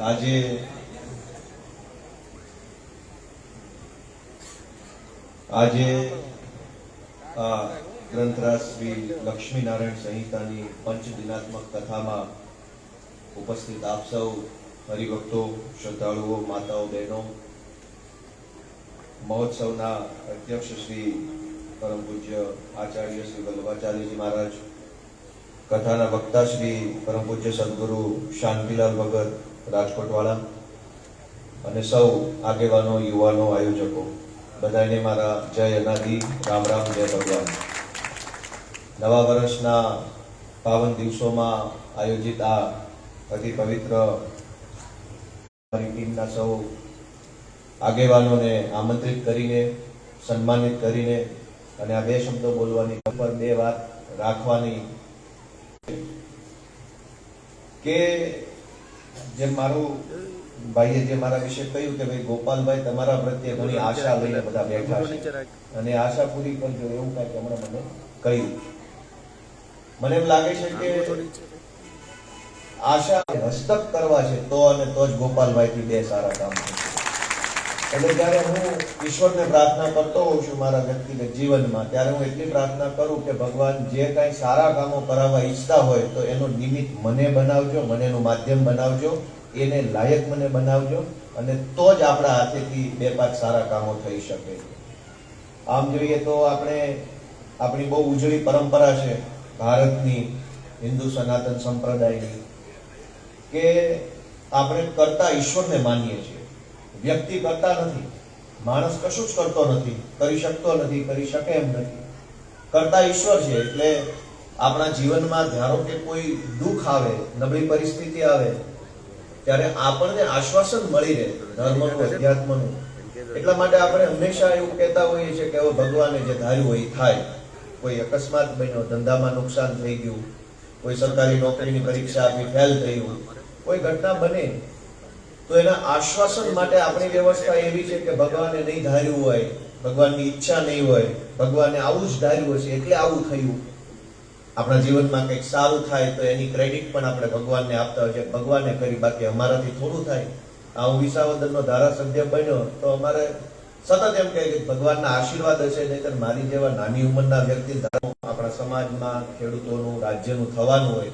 આજે આજે આ ગ્રંથરાજ શ્રી લક્ષ્મીનારાયણ સંહિતાની પંચદિનાત્મક કથામાં ઉપસ્થિત આપ સૌ હરિભક્તો, શ્રદ્ધાળુઓ, માતાઓ, બહેનો, મહોત્સવના અધ્યક્ષ શ્રી પરમ પૂજ્ય આચાર્ય શ્રી વલ્લભાચાર્યજી મહારાજ, કથાના વક્તા શ્રી પરમ પૂજ્ય સદગુરુ શાંતિલાલ ભગત રાજકોટવાળા અને સૌ આગેવાનો, યુવાનો, આયોજકો, બધાને મારા જય અનાદિ, રામ રામ, જય ભગવાન. નવા વર્ષના પાવન દિવસોમાં આયોજિત આ અતિ પવિત્ર ટીમના સૌ આગેવાનોને આમંત્રિત કરીને, સન્માનિત કરીને અને આ બે શબ્દો બોલવાની પર બે વાત રાખવાની કે જેમ મારું ભાઈએ જે મારા વિશે કહ્યું કે ભાઈ ગોપાલભાઈ તમારા પ્રત્યે ઘણી આશા લઈને બધા બેઠા છે. અને આશા પૂરી કરજો એવું કાંઈક હમણાં મને કહ્યું. મને એમ લાગે છે કે આશા હસ્તક કરવા છે તો અને તો જ ગોપાલભાઈથી બે સારા કામ થશે. એટલે જ્યારે હું ઈશ્વરને પ્રાર્થના કરતો હોઉં છું મારા વ્યક્તિગત જીવનમાં, ત્યારે હું એટલી પ્રાર્થના કરું કે ભગવાન જે કાંઈ સારા કામો કરાવવા ઈચ્છતા હોય તો એનો નિમિત્ત મને બનાવજો મને એનું માધ્યમ બનાવજો, એને લાયક મને બનાવજો અને તો જ આપણા હાથેથી બે પાંચ સારા કામો થઈ શકે. આમ જોઈએ તો આપણે, આપણી બહુ ઉજળી પરંપરા છે ભારતની, હિન્દુ સનાતન સંપ્રદાયની, કે આપણે કરતા ઈશ્વરને માનીએ છીએ. વ્યક્તિ કરતા નથી. માણસ કશું જ કરતો નથી, કરી શકતો નથી, કરી શકે એમ નથી. કરતા ઈશ્વર છે એટલે આપણા જીવનમાં ધારો કે કોઈ દુઃખ આવે, નબળી પરિસ્થિતિ આવે, ત્યારે આપણને આશ્વાસન મળી રહે ધર્મનું, અધ્યાત્મનું. એટલા માટે આપણે હંમેશા એવું કહેતા હોઈએ છીએ કે હવે ભગવાને જે ધાર્યું હોય થાય. કોઈ અકસ્માત બન્યો, ધંધામાં નુકસાન થઈ ગયું, કોઈ સરકારી નોકરીની પરીક્ષા આપી ફેલ થયું કોઈ ઘટના બને તો એના આશ્વાસન માટે આપણી વ્યવસ્થા એવી છે કે ભગવાને નહીં ધાર્યું હોય, ભગવાનની ઈચ્છા નહીં હોય, ભગવાને આવું જ ધાર્યું હશે એટલે આવું થયું. આપણા જીવનમાં કંઈક સારું થાય તો એની ક્રેડિટ પણ આપણે ભગવાનને આપતા હોય છે. ભગવાને કરી બાકી અમારાથી થોડું થાય. આ હું વિસાવદનનો ધારાસભ્ય બન્યો તો અમારે સતત એમ કહે કે ભગવાનના આશીર્વાદ હશે, નહીતર મારી જેવા નાની ઉંમરના વ્યક્તિ આપણા સમાજમાં, ખેડૂતોનું, રાજ્યનું થવાનું હોય.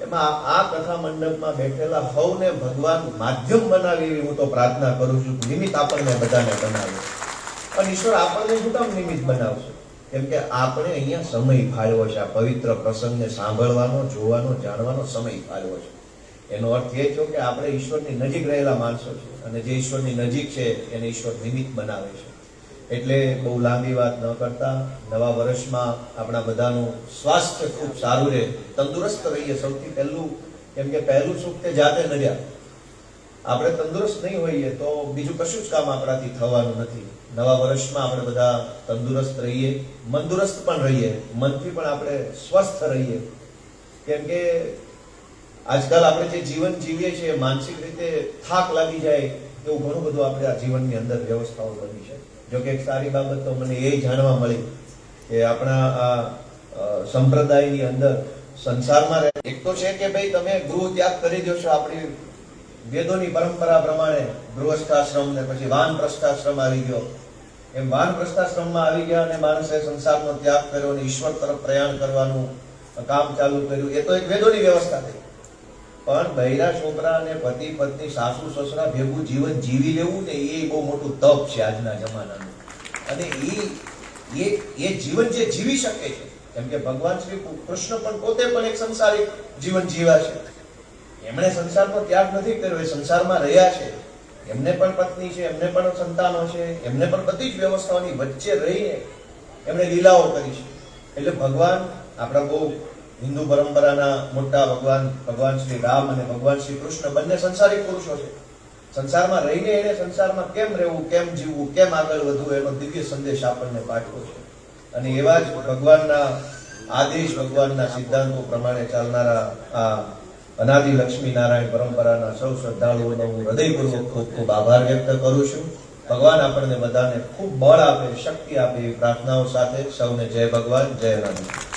એમાં આ કથા મંડપમાં બેઠેલા હવને ભગવાન માધ્યમ બનાવી હું તો પ્રાર્થના કરું છું નિમિત્ત આપણને બધાને બનાવે. અને ઈશ્વર આપણને શું કામ નિમિત્ત બનાવશે? કેમ કે આપણે અહીંયા સમય ફાળવો છે, આ પવિત્ર પ્રસંગને સાંભળવાનો, જોવાનો, જાણવાનો સમય ફાળવો છે. એનો અર્થ એ છે કે આપણે ઈશ્વરની નજીક રહેલા માણસો છે અને જે ઈશ્વરની નજીક છે એને ઈશ્વર નિમિત્ત બનાવે છે. એટલે બહુ લાંબી વાત ન કરતા. નવા વર્ષમાં આપણા બધાનું સ્વાસ્થ્ય ખૂબ સારું રહે. તંદુરસ્ત રહીએ. સૌથી પહેલું, કેમ કે પહેલું સુખ તે જાતે નડ્યા. આપણે તંદુરસ્ત નહીં હોઈએ તો બીજું કશું જ કામ આપણાથી થવાનું નથી. નવા વર્ષમાં આપણે બધા તંદુરસ્ત રહીએ મંદુરસ્ત પણ રહીએ, મનથી પણ આપણે સ્વસ્થ રહીએ. કેમ કે આજકાલ આપણે જે જીવન જીવીએ છીએ, માનસિક રીતે થાક લાગી જાય, એવું ઘણું બધું આપણે આ જીવનની અંદર વ્યવસ્થાઓ બની છે જો કે એક સારી બાબત તો મને એ જાણવા મળી કે આપણા આ સંપ્રદાયની અંદર સંસારમાં રહે. એક તો છે કે ભાઈ તમે ગૃહ ત્યાગ કરી દો છો આપણી વેદોની પરંપરા પ્રમાણે. ગૃહસ્થાશ્રમ ને પછી વાન પ્રસ્થાશ્રમ આવી ગયો. એમ વાન પ્રસ્થાશ્રમમાં આવી ગયા અને માણસે સંસારનો ત્યાગ કર્યો અને ઈશ્વર તરફ પ્રયાણ કરવાનું કામ ચાલુ કર્યું. એ તો એક વેદોની વ્યવસ્થા થઈ. પણ બૈરા છોકરા અને પતિ પત્ની સાસુ સસરા ભેગું જીવન જીવી લેવું ને એ બહુ મોટું તપ છે આજના જમાનાનું. અને એ એ એ જીવન જે જીવી શકે છે, કેમ કે ભગવાન શ્રી કૃષ્ણ પણ પોતે પણ એક સંસારિક જીવન જીવ્યા છે. એમણે સંસારનો ત્યાગ નથી કર્યો, એ સંસારમાં રહ્યા છે. એમને પણ પત્ની છે, એમને પણ સંતાનો છે, એમને પણ બધી જ વ્યવસ્થાઓની વચ્ચે રહીને એમણે લીલાઓ કરી છે. એટલે ભગવાન આપણા બહુ હિન્દુ પરંપરાના મોટા ભગવાન ભગવાન શ્રી રામ અને ભગવાન શ્રી કૃષ્ણ બંને સંસારિક પુરુષો છે. સંસારમાં રહીને એને સંસારમાં કેમ રહેવું, કેમ જીવવું, કેમ આગળ વધવું, એનો દિવ્ય સંદેશ આપણને પાઠવો છે. અને એવા જ ભગવાનના આદેશ, ભગવાનના સિદ્ધાંતો પ્રમાણે ચાલનારા આ અનાદિ લક્ષ્મી નારાયણ પરંપરાના સૌ શ્રદ્ધાળુઓનો હું હૃદયપૂર્વક ખૂબ ખૂબ આભાર વ્યક્ત કરું છું. ભગવાન આપણને બધાને ખૂબ બળ આપે, શક્તિ આપે એવી પ્રાર્થનાઓ સાથે સૌને જય ભગવાન, જય અનાદિ